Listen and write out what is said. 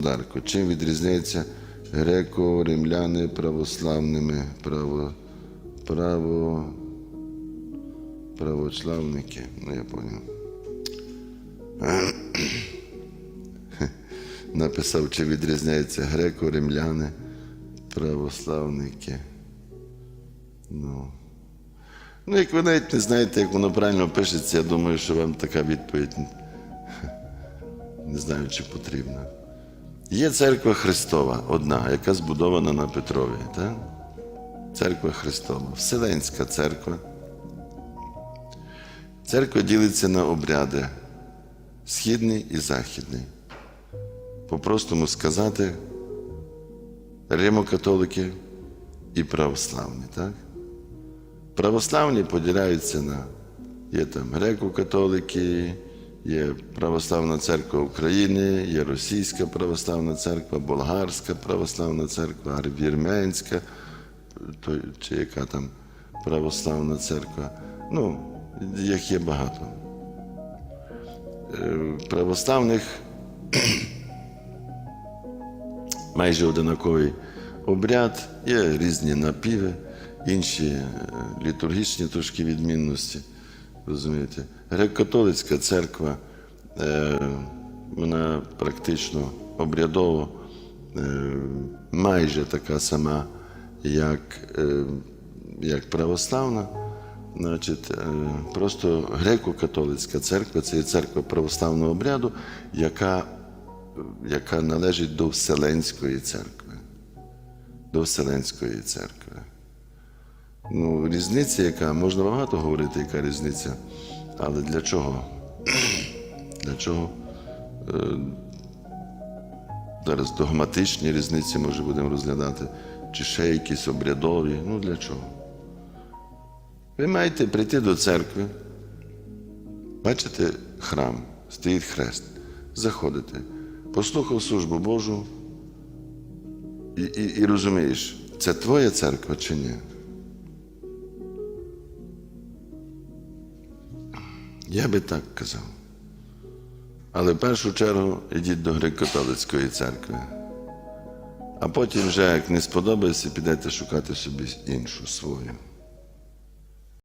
Дарко. Чим відрізняється греко-римляни православними право, право, православники? Ну, я поняв. Написав, чи відрізняються греко-римляни православники. Ну. Ну, як ви навіть не знаєте, як воно правильно пишеться, я думаю, що вам така відповідь не знаю, чи потрібна. Є церква Христова, одна, яка збудована на Петрові. Так? Церква Христова, Вселенська церква. Церква ділиться на обряди східний і західний. По-простому сказати, римокатолики і православні. Так? Православні поділяються на є там греко-католики, є Православна церква України, є Російська православна церква, Болгарська православна церква, Вірменська, чи яка там православна церква. Ну, їх є багато. Е, Православних майже одинаковий обряд, є різні напіви, інші е, літургічні трошки відмінності. Розумієте? Греко-католицька церква, е, вона практично обрядово е, майже така сама, як, е, як православна. Значить, просто греко-католицька церква це є церква православного обряду, яка, яка належить до Вселенської церкви. До Вселенської церкви. Ну, різниця, яка можна багато говорити, яка різниця, але для чого? Для чого? Е, зараз догматичні різниці, може, будемо розглядати, чи ще якісь обрядові. Ну для чого? Ви маєте прийти до церкви, бачите храм, стоїть хрест, заходите, послухав службу Божу і, і, і розумієш, це твоя церква чи ні? Я би так казав. Але в першу чергу йдіть до греко-католицької церкви. А потім вже, як не сподобається, підете шукати собі іншу свою.